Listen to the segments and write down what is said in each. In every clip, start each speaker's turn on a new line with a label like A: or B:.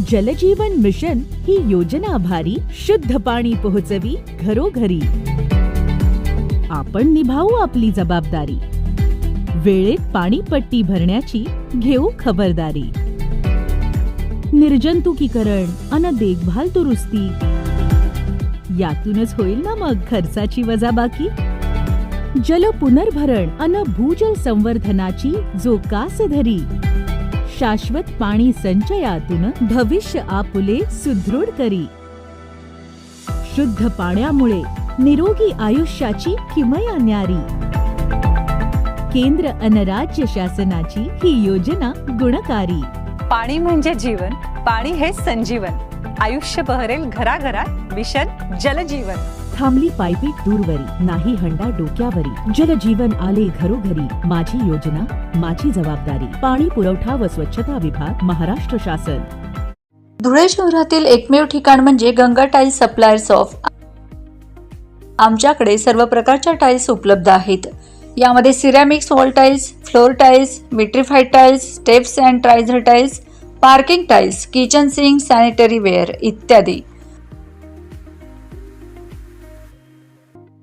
A: जलजीवन mission ही योजना आभारी शुद्ध पाणी पोहोचवी घरोघरी. आपण निभावू आपली जबाबदारी. वेळेत पाणीपट्टी भरण्याची घेऊ खबरदारी. निर्जंतुकीकरण अन देखभाल दुरुस्ती. यातूनच होईल ना मग खर्चाची वजाबाकी? जल पुनर्भरण अन भूजल संवर्धनाची जो कास धरी शाश्वत पाणी संचयातून भविष्य आपुले सुदृढ करी. शुद्ध पाण्यामुळे निरोगी आयुष्याची किमया न्यारी. केंद्र अन राज्य शासनाची ही योजना गुणकारी.
B: पाणी म्हणजे जीवन पाणी हे संजीवन. आयुष्य बहरेल घराघरात मिशन जलजीवन.
A: थांबली पायपीट दूरवरी नाही हंडा डोक्यावरी. जलजीवन आले घरोघरी. माझी योजना माझी जबाबदारी. पाणी पुरवठा व स्वच्छता विभाग महाराष्ट्र शासन.
C: धुळे शहरातील एकमेव ठिकाण म्हणजे गंगा टाईल्स सप्लायर्स ऑफ. आमच्याकडे सर्व प्रकारच्या टाईल्स उपलब्ध आहेत. यामध्ये ceramics wall tiles floor tiles vitrified tiles steps and riser tiles parking tiles kitchen sink sanitary ware इत्यादी.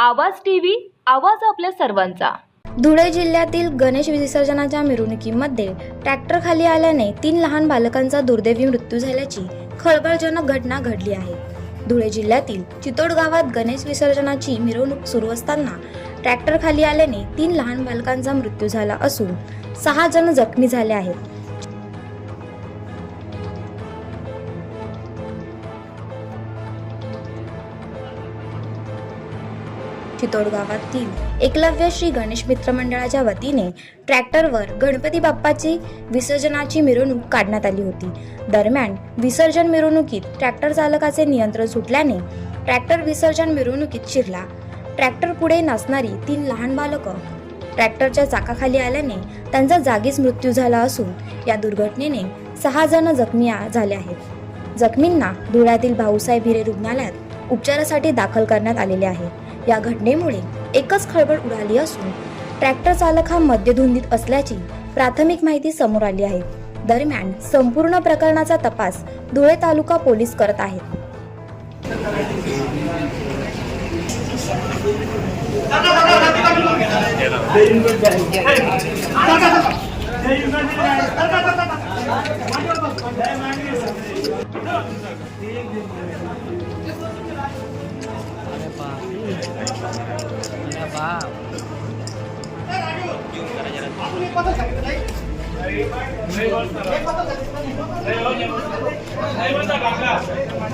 D: Awaaz TV Awaaz आपल्या सर्वांचा.
E: धुळे जिल्ह्यातील गणेश विसर्जनाच्या मिरवणुकीमध्ये ट्रॅक्टर खाली आल्याने तीन लहान बालकांचा दुर्दैवी मृत्यू झाल्याची खळबळजनक घटना घडली आहे. धुळे जिल्ह्यातील चितोड गावात गणेश विसर्जनाची मिरवणूक सुरू असताना ट्रॅक्टर खाली आल्याने तीन लहान बालकांचा मृत्यू झाला असून सहा जण जखमी झाले आहेत. चितोड गावातील एकलव्य श्री गणेश मित्र मंडळाच्या वतीने ट्रॅक्टरवर गणपती बाप्पाची विसर्जनाची मिरवणूक काढण्यात आली होती. दरम्यान विसर्जन मिरवणुकीत ट्रॅक्टर चालकाचे नियंत्रण सुटल्याने ट्रॅक्टर विसर्जन मिरवणुकीत शिरला. ट्रॅक्टर पुढे नाचणारी तीन लहान बालकं ट्रॅक्टरच्या चाकाखाली आल्याने त्यांचा जागीच मृत्यू झाला असून या दुर्घटनेने सहा जण जखमी झाले आहेत. जखमींना धुळ्यातील भाऊसाहेब हिरे रुग्णालयात उपचारासाठी दाखल करण्यात आलेले आहे. या घटनेमुळे एकच खळबळ उडाली असून ट्रॅक्टर चालक हा मद्यधुंदीत असल्याची प्राथमिक माहिती समोर आली आहे. दरम्यान संपूर्ण प्रकरणाचा तपास धुळे तालुका पोलीस करत आहेत.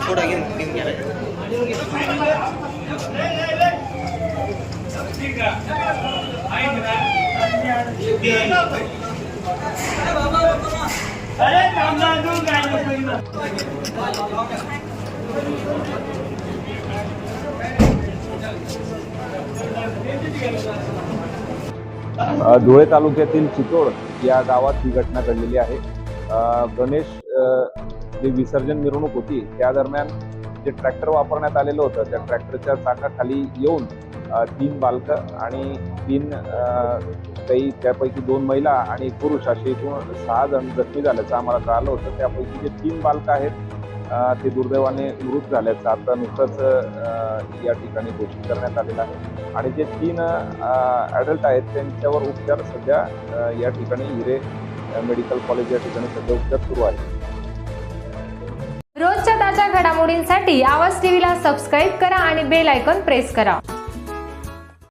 F: थोड़ा गेम गेम क्या अरे काम ना दूंगा धुळे तालुक्यातील चितोड या गावात ही घटना घडलेली आहे. गणेश जे विसर्जन मिरवणूक होती त्या दरम्यान जे ट्रॅक्टर वापरण्यात आलेलं होतं त्या ट्रॅक्टरच्या चाकाखाली येऊन तीन बालकं आणि तीन काही त्यापैकी दोन महिला आणि एक पुरुष असे एकूण सहा जण जखमी झाल्याचं आम्हाला कळालं होतं. त्यापैकी जे तीन बालकं आहेत ते दुर्दैवाने मृत झाल्याचं आता नुकतंच या ठिकाणी घोषित करण्यात आलेलं आहे. आणि जे तीन ॲडल्ट आहेत त्यांच्यावर उपचार सध्या या ठिकाणी हिरे मेडिकल कॉलेज या ठिकाणी सध्या उपचार सुरू आहे
G: रोजच्या ताज्या घडामोडींसाठी आवाज टीव्हीला सबस्क्राईब करा आणि बेल आयकॉन प्रेस करा.